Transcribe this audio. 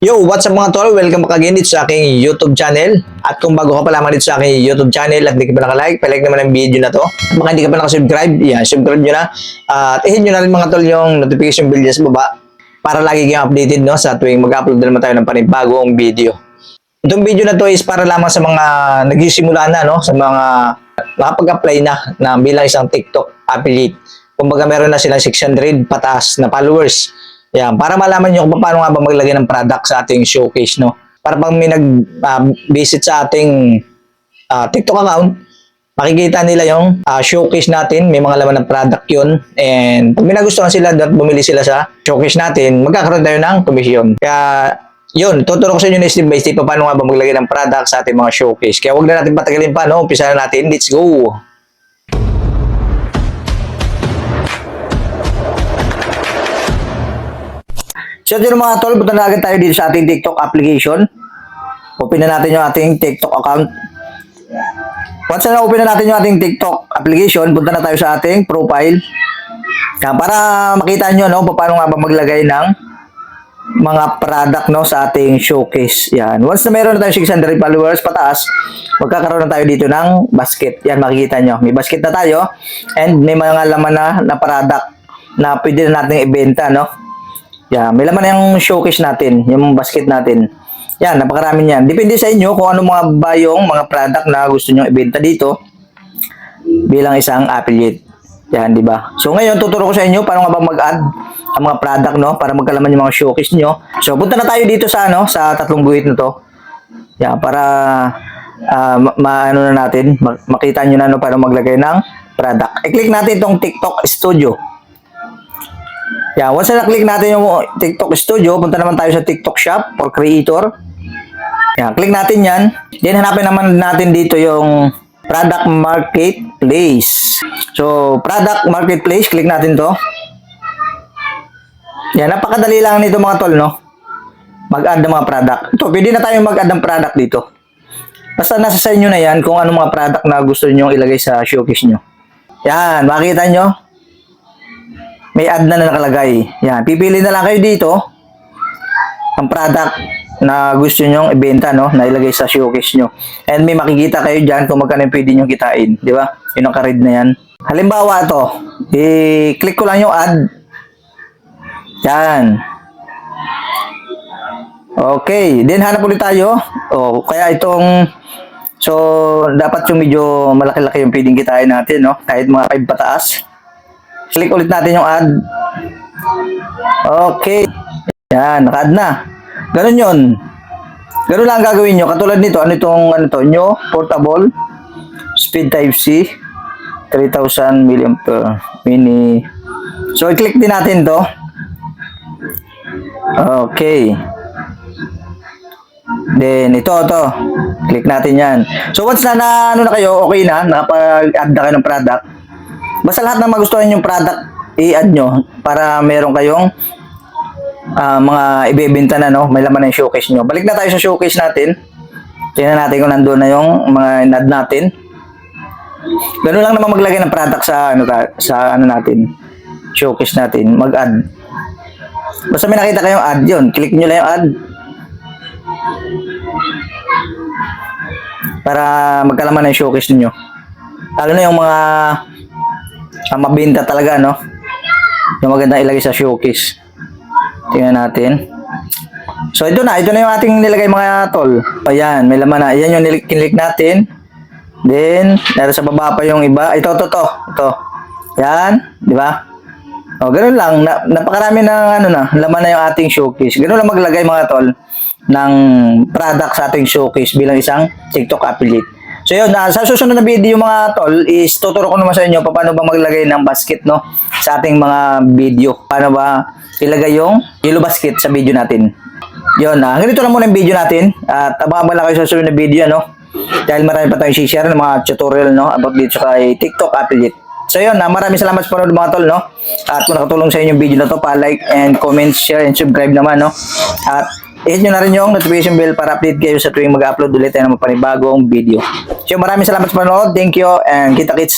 Yo, what's up mga tol? Welcome back again dito sa aking YouTube channel. At kung bago ka pa lamang dito sa aking YouTube channel at hindi ka pa nakalike, palike naman ang video na to. At baka hindi ka pa nakasubscribe, yan, subscribe nyo na. At i-hit nyo na rin mga tol yung notification bell dyan sa baba para lagi kayong updated no, sa tuwing mag-upload na naman tayo ng panibagong video. Itong video na to is para lamang sa mga nagsisimula na, no? Sa mga nakapag-apply na, na bilang isang TikTok affiliate. Kumbaga meron na silang 600 pataas na followers. Yan, para malaman nyo kung paano nga ba maglagay ng product sa ating showcase, no? Para pag may nag-visit sa ating ah, TikTok account, makikita nila yung ah, showcase natin, may mga laman ng product yun. And pag may nagustuhan sila at bumili sila sa showcase natin, magkakaroon tayo ng komisyon. Kaya, yun, tuturo ko sa inyo na step by step paano nga ba maglagay ng product sa ating mga showcase. Kaya huwag na natin patagalin pa, no? Umpisa na natin. Let's go! So yun mga tol, punta na agad tayo dito sa ating TikTok application. Open na natin yung ating TikTok account. Once na open na natin yung ating TikTok application, punta na tayo sa ating profile. Yan, para makita nyo no, paano nga ba maglagay ng mga product no sa ating showcase. Yan. Once na meron na tayo 600 followers pataas, magkakaroon na tayo dito ng basket. Yan makikita nyo. May basket na tayo and may mga laman na, na product na pwede na natin ibenta no. Yan, may laman yung showcase natin, yung basket natin. Yan, napakarami niyan. Depende sa inyo kung ano mga ba yung mga product na gusto nyo ibenta dito bilang isang affiliate. Yan, di ba? So ngayon, tuturo ko sa inyo paano nga ba mag-add ang mga product, no? Para magkalaman yung mga showcase nyo. So, punta na tayo dito sa, ano, sa tatlong guhit na to. Yan, para ah, ma- ma-ano na natin, ma- makita nyo na, no, paano maglagay ng product. I-click natin itong TikTok Studio. Yan, once na click natin yung TikTok Studio, punta naman tayo sa TikTok Shop for Creator. Yan, click natin yan. Then hanapin naman natin dito yung Product Marketplace. So, Product Marketplace, click natin to. Yan, napakadali lang nito mga tol, no? Mag-add ng mga product. Ito, pwede na tayong mag-add ng product dito. Basta nasa sa inyo na yan kung anong mga product na gusto nyo ilagay sa showcase nyo. Yan, makita nyo? May add na na nakalagay. Yan, pipili na lang kayo dito ang product na gusto nyong ibenta, no? Na ilagay sa showcase nyo. And may makikita kayo dyan kung magkano yung pwede nyong kitain. Di ba? Yun ang karid na yan. Halimbawa to, i-click ko lang yung add. Yan. Okay, then hanap ulit tayo. Oh, kaya itong So, dapat yung medyo malaki-laki yung pwedeng kitain natin, no? Kahit mga 5 pataas. Click ulit natin yung add. Okay. Yan, naka-add na. Ganun yun. Ganun lang ang gagawin nyo. Katulad nito, ano itong, ano to, nyo, portable, speed type C, 3000 mAh mini. So, i-click din natin to. Okay. Then, ito, to. Click natin yan. So, once na, na ano na kayo, okay na, nakapag-add na kayo ng product, basta lahat na magustuhan yung product, i-add nyo para meron kayong ah, mga ibebenta na, no? May laman na yung showcase nyo. Balik na tayo sa showcase natin. Tingnan natin kung nandun na yung mga in-add natin. Ganun lang naman maglagay ng product sa ano sa ano natin. Showcase natin, mag-add. Basta may nakita kayong add yun, click nyo lang yung add. Para magkalaman na showcase niyo. Lalo na yung mga ang mabenta talaga, no? Yung magandang ilagay sa showcase. Tingnan natin. So, ito na. Ito na yung ating nilagay mga tol. Ayan, may laman na. Ayan yung nilik- kinlik natin. Then, meron sa baba pa yung iba. Ito, ito, ito. Ito. Yan. Di ba? O, ganun lang. Na, napakarami ng ano na, laman na yung ating showcase. Ganun lang maglagay mga tol ng product sa ating showcase bilang isang TikTok affiliate. So yun, ah, sa susunod na video mga tol is tuturo ko naman sa inyo pa- paano ba maglagay ng basket no sa ating mga video. Paano ba ilagay yung yellow basket sa video natin. Yun, ah, ganito lang muna yung video natin at abangan lang kayo sa susunod na video no. Dahil marami pa tayong share ng mga tutorial no about dito kay TikTok affiliate. So yun, ah, maraming salamat sa panonood mga tol, no? At kung nakatulong sa inyo yung video na to, pa-like and comment, share, and subscribe naman, no? At i-hit nyo na rin yung notification bell para update kayo sa tuwing mag-upload ulit tayo ng mga panibagong video. So maraming salamat sa panonood, thank you, and kita-kits